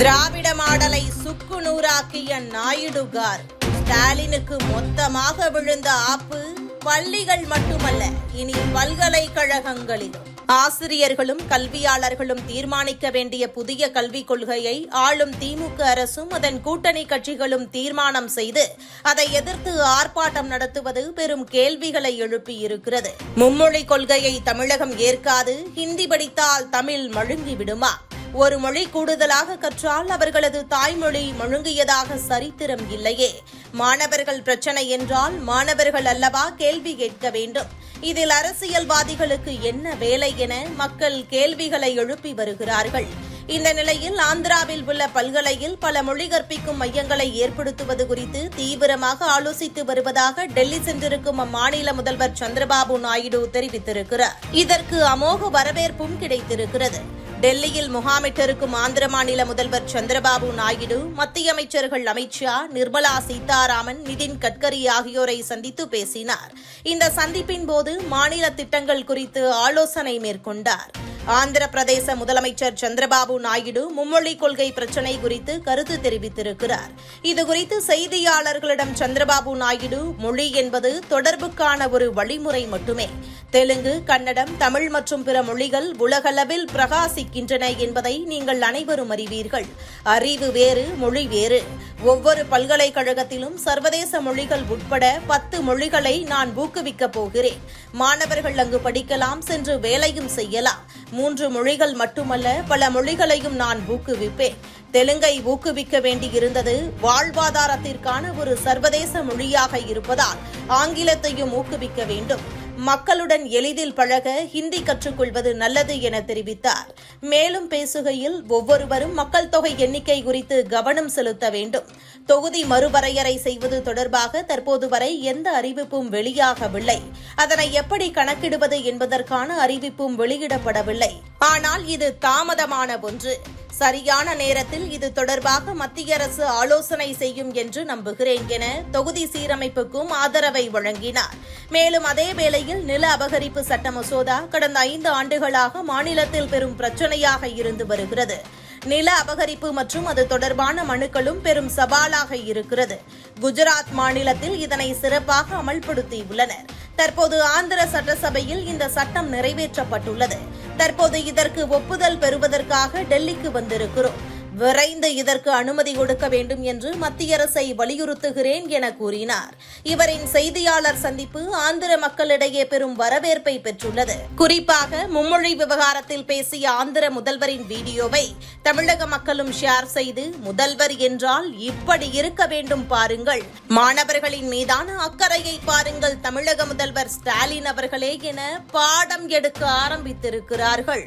திராவிட மாடலை சுக்கு நூறாக்கிய நாயுடுகார். ஸ்டாலினுக்கு மொத்தமாக விழுந்த ஆப்பு பள்ளிகள் மட்டுமல்ல இனி பல்கலைக்கழகங்களிலும். ஆசிரியர்களும் கல்வியாளர்களும் தீர்மானிக்க வேண்டிய புதிய கல்விக் கொள்கையை ஆளும் திமுக அரசும் அதன் கூட்டணி கட்சிகளும் தீர்மானம் செய்து அதை எதிர்த்து ஆர்ப்பாட்டம் நடத்துவது பெரும் கேள்விகளை எழுப்பியிருக்கிறது. மும்மொழி கொள்கையை தமிழகம் ஏற்காது ஹிந்தி படித்தால் தமிழ் மழுங்கி விடுமா ஒரு மொழி கூடுதலாக கற்றால் அவர்களது தாய்மொழி முழுங்கியதாக சரித்திரம் இல்லையே. மாணவர்கள் பிரச்சனை என்றால் மாணவர்கள் அல்லவா கேள்வி கேட்க வேண்டும். இதில் அரசியல்வாதிகளுக்கு என்ன வேலை என மக்கள் கேள்விகளை எழுப்பி வருகிறார்கள். இந்த நிலையில் ஆந்திராவில் உள்ள பல்கலையில் பல மொழி கற்பிக்கும் மையங்களை ஏற்படுத்துவது குறித்து தீவிரமாக ஆலோசித்து வருவதாக டெல்லி சென்றிருக்கும் அம்மாநில முதல்வர் சந்திரபாபு நாயுடு தெரிவித்திருக்கிறார். இதற்கு அமோக வரவேற்பும் கிடைத்திருக்கிறது. டெல்லியில் முகாமிட்டிருக்கும் ஆந்திர மாநில முதல்வர் சந்திரபாபு நாயுடு மத்திய அமைச்சர்கள் அமித்ஷா நிர்மலா சீதாராமன் நிதின் கட்கரி ஆகியோரை சந்தித்து பேசினார். இந்த சந்திப்பின் போது மாநில திட்டங்கள் குறித்து ஆலோசனை மேற்கொண்டார். ஆந்திர பிரதேச முதலமைச்சர் சந்திரபாபு நாயுடு மும்மொழி கொள்கை பிரச்சினை குறித்து கருத்து தெரிவித்திருக்கிறார். இதுகுறித்து செய்தியாளர்களிடம் சந்திரபாபு நாயுடு மொழி என்பது தொடர்புக்கான ஒரு வழிமுறை மட்டுமே. தெலுங்கு கன்னடம் தமிழ் மற்றும் பிற மொழிகள் உலகளவில் பிரகாசிக்கின்றன என்பதை நீங்கள் அனைவரும் அறிவீர்கள். அறிவு வேறு மொழி வேறு. ஒவ்வொரு பல்கலைக்கழகத்திலும் சர்வதேச மொழிகள் உட்பட பத்து மொழிகளை நான் ஊக்குவிக்கப் போகிறேன். மாணவர்கள் அங்கு படிக்கலாம் சென்று வேலையும் செய்யலாம். மூன்று மொழிகள் மட்டுமல்ல பல மொழிகளையும் நான் ஊக்குவிப்பேன். தெலுங்கை ஊக்குவிக்க வேண்டியிருந்தது வாழ்வாதாரத்திற்கான ஒரு சர்வதேச மொழியாக இருப்பதால் ஆங்கிலத்தையும் ஊக்குவிக்க வேண்டும். மக்களுடன் எளிதில் பழக ஹிந்தி கற்றுக்கொள்வது நல்லது என தெரிவித்தார். மேலும் பேசுகையில் ஒவ்வொருவரும் மக்கள் தொகை எண்ணிக்கை குறித்து கவனம் செலுத்த வேண்டும். தொகுதி மறுவரையறை செய்வது தொடர்பாக தற்போது வரை எந்த அறிவிப்பும் வெளியாகவில்லை. அதனை எப்படி கணக்கிடுவது என்பதற்கான அறிவிப்பும் வெளியிடப்படவில்லை. ஆனால் இது தாமதமான ஒன்று. சரியான நேரத்தில் இது தொடர்பாக மத்திய அரசு ஆலோசனை செய்யும் என்று நம்புகிறேன் என தொகுதி சீரமைப்புக்கும் ஆதரவை வழங்கினார். மேலும் அதே வேளையில் நில அபகரிப்பு சட்ட மசோதா கடந்த ஐந்து ஆண்டுகளாக மாநிலத்தில் பெரும் பிரச்சனையாக இருந்து வருகிறது. நில அபகரிப்பு மற்றும் அது தொடர்பான மனுக்களும் பெரும் சவாலாக இருக்கிறது. குஜராத் மாநிலத்தில் இதனை சிறப்பாக அமல்படுத்தியுள்ளனர். தற்போது ஆந்திர சட்டசபையில் இந்த சட்டம் நிறைவேற்றப்பட்டுள்ளது. தற்போது இதற்கு ஒப்புதல் பெறுவதற்காக டெல்லிக்கு வந்திருக்கிறோம். விரைந்து இதற்கு அனுமதி கொடுக்க வேண்டும் என்று மத்திய அரசை வலியுறுத்துகிறேன் என கூறினார். இவரின் செய்தியாளர் சந்திப்பு ஆந்திர மக்களிடையே பெரும் வரவேற்பை பெற்றுள்ளது. குறிப்பாக மும்மொழி விவகாரத்தில் பேசிய ஆந்திர முதல்வரின் வீடியோவை தமிழக மக்களும் ஷேர் செய்து முதல்வர் என்றால் இப்படி இருக்க வேண்டும் பாருங்கள். மாணவர்களின் மீதான அக்கறையை பாருங்கள் தமிழக முதல்வர் ஸ்டாலின் அவர்களே என பாடம் எடுக்க ஆரம்பித்திருக்கிறார்கள்.